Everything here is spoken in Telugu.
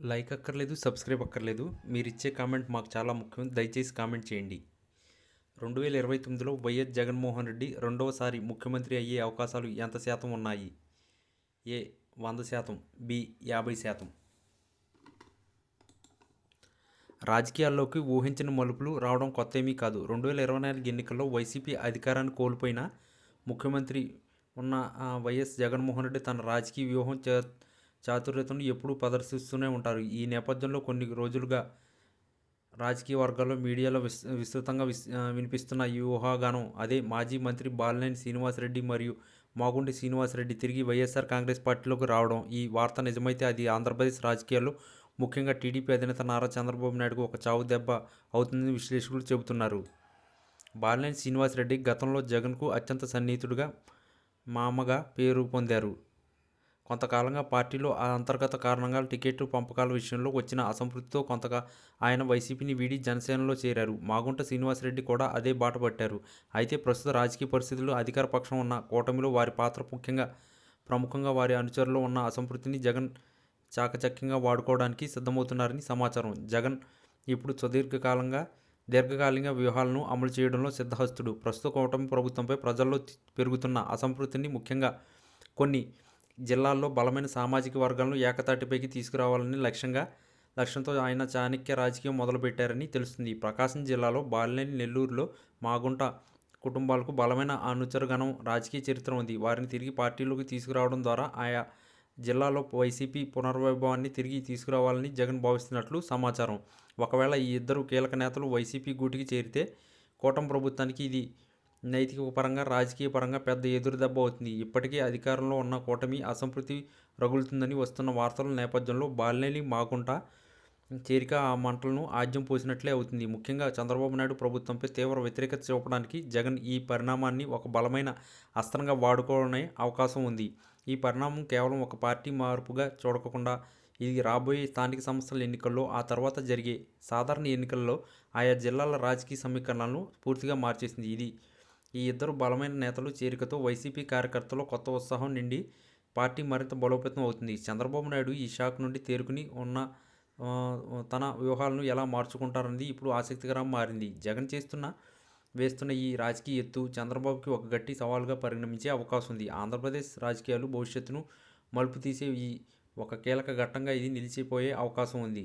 లైక్ అక్కర్లేదు సబ్స్క్రైబ్ అక్కర్లేదు. మీరు ఇచ్చే కామెంట్ మాకు చాలా ముఖ్యం. దయచేసి కామెంట్ చేయండి. రెండు వేల ఇరవై తొమ్మిదిలో వైఎస్ జగన్మోహన్ రెడ్డి రెండవసారి ముఖ్యమంత్రి అయ్యే అవకాశాలు ఎంత శాతం ఉన్నాయి? ఏ వంద శాతం. బి యాభై శాతం. రాజకీయాల్లోకి ఊహించిన మలుపులు రావడం కొత్త ఏమీ కాదు. రెండు వేల ఇరవై నాలుగు ఎన్నికల్లో వైసీపీ అధికారాన్ని కోల్పోయిన ముఖ్యమంత్రి ఉన్న వైఎస్ జగన్మోహన్ రెడ్డి తన రాజకీయ వ్యూహం చే చాతుర్యతను ఎప్పుడూ ప్రదర్శిస్తూనే ఉంటారు. ఈ నేపథ్యంలో కొన్ని రోజులుగా రాజకీయ వర్గాల్లో మీడియాలో విస్ విస్తృతంగా విస్ వినిపిస్తున్న ఈ ఊహాగానం అదే మాజీ మంత్రి బాలినేని శ్రీనివాసరెడ్డి మరియు మాగుంటి శ్రీనివాసరెడ్డి తిరిగి వైఎస్ఆర్ కాంగ్రెస్ పార్టీలోకి రావడం ఈ వార్త నిజమైతే అది ఆంధ్రప్రదేశ్ రాజకీయాల్లో ముఖ్యంగా టీడీపీ అధినేత నారా చంద్రబాబు నాయుడుకు ఒక చావు దెబ్బ అవుతుందని విశ్లేషకులు చెబుతున్నారు. బాలినేని శ్రీనివాసరెడ్డి గతంలో జగన్కు అత్యంత సన్నిహితుడిగా మామగా పేరు పొందారు. కొంతకాలంగా పార్టీలో ఆ అంతర్గత కారణంగా టికెట్ పంపకాల విషయంలో వచ్చిన అసంతృప్తితో కొంతగా ఆయన వైసీపీని వీడి జనసేనలో చేరారు. మాగుంట శ్రీనివాసరెడ్డి కూడా అదే బాట పట్టారు. అయితే ప్రస్తుత రాజకీయ పరిస్థితుల్లో అధికార పక్షం ఉన్న కూటమిలో వారి పాత్ర ముఖ్యంగా ప్రముఖంగా వారి అనుచరులు ఉన్న అసంతృప్తిని జగన్ చాకచక్యంగా వాడుకోవడానికి సిద్ధమవుతున్నారని సమాచారం. జగన్ ఇప్పుడు సుదీర్ఘకాలంగా దీర్ఘకాలిక వ్యూహాలను అమలు చేయడంలో సిద్ధహస్తుడు. ప్రస్తుత కూటమి ప్రభుత్వంపై ప్రజల్లో పెరుగుతున్న అసంతృప్తిని ముఖ్యంగా కొన్ని జిల్లాల్లో బలమైన సామాజిక వర్గాలను ఏకతాటిపైకి తీసుకురావాలని లక్ష్యంగా లక్ష్యంతో ఆయన చాణక్య రాజకీయం మొదలుపెట్టారని తెలుస్తుంది. ప్రకాశం జిల్లాలో బాలినేని నెల్లూరులో మాగుంట కుటుంబాలకు బలమైన అనుచరగణం రాజకీయ చరిత్ర ఉంది. వారిని తిరిగి పార్టీలోకి తీసుకురావడం ద్వారా ఆయా జిల్లాలో వైసీపీ పునర్వైభవాన్ని తిరిగి తీసుకురావాలని జగన్ భావిస్తున్నట్లు సమాచారం. ఒకవేళ ఈ ఇద్దరు కీలక నేతలు వైసీపీ గూటికి చేరితే కూటమి ప్రభుత్వానికి ఇది నైతిక పరంగా రాజకీయ పరంగా పెద్ద ఎదురుదెబ్బ అవుతుంది. ఇప్పటికే అధికారంలో ఉన్న కూటమి అసంతృప్తి రగులుతుందని వస్తున్న వార్తల నేపథ్యంలో బాలినేని మాగుంట చేరిక ఆ మంటలను ఆజ్యం పోసినట్లే అవుతుంది. ముఖ్యంగా చంద్రబాబు నాయుడు ప్రభుత్వంపై తీవ్ర వ్యతిరేకత చూపడానికి జగన్ ఈ పరిణామాన్ని ఒక బలమైన అస్త్రంగా వాడుకోవడమే అవకాశం ఉంది. ఈ పరిణామం కేవలం ఒక పార్టీ మార్పుగా చూడకుండా ఇది రాబోయే స్థానిక సంస్థల ఎన్నికల్లో ఆ తర్వాత జరిగే సాధారణ ఎన్నికల్లో ఆయా జిల్లాల రాజకీయ సమీకరణలను పూర్తిగా మార్చేసింది. ఇది ఈ ఇద్దరు బలమైన నేతలు చేరికతో వైసీపీ కార్యకర్తలు కొత్త ఉత్సాహం నిండి పార్టీ మరింత బలోపేతం అవుతుంది. చంద్రబాబు నాయుడు ఈ షాక్ నుండి తేరుకుని ఉన్న తన వ్యూహాలను ఎలా మార్చుకుంటారన్నది ఇప్పుడు ఆసక్తికరంగా మారింది. జగన్ చేస్తున్న వేస్తున్న ఈ రాజకీయ ఎత్తు చంద్రబాబుకి ఒక గట్టి సవాలుగా పరిణమించే అవకాశం ఉంది. ఆంధ్రప్రదేశ్ రాజకీయాలు భవిష్యత్తును మలుపు తీసే ఈ ఒక కీలక ఘట్టంగా ఇది నిలిచిపోయే అవకాశం ఉంది.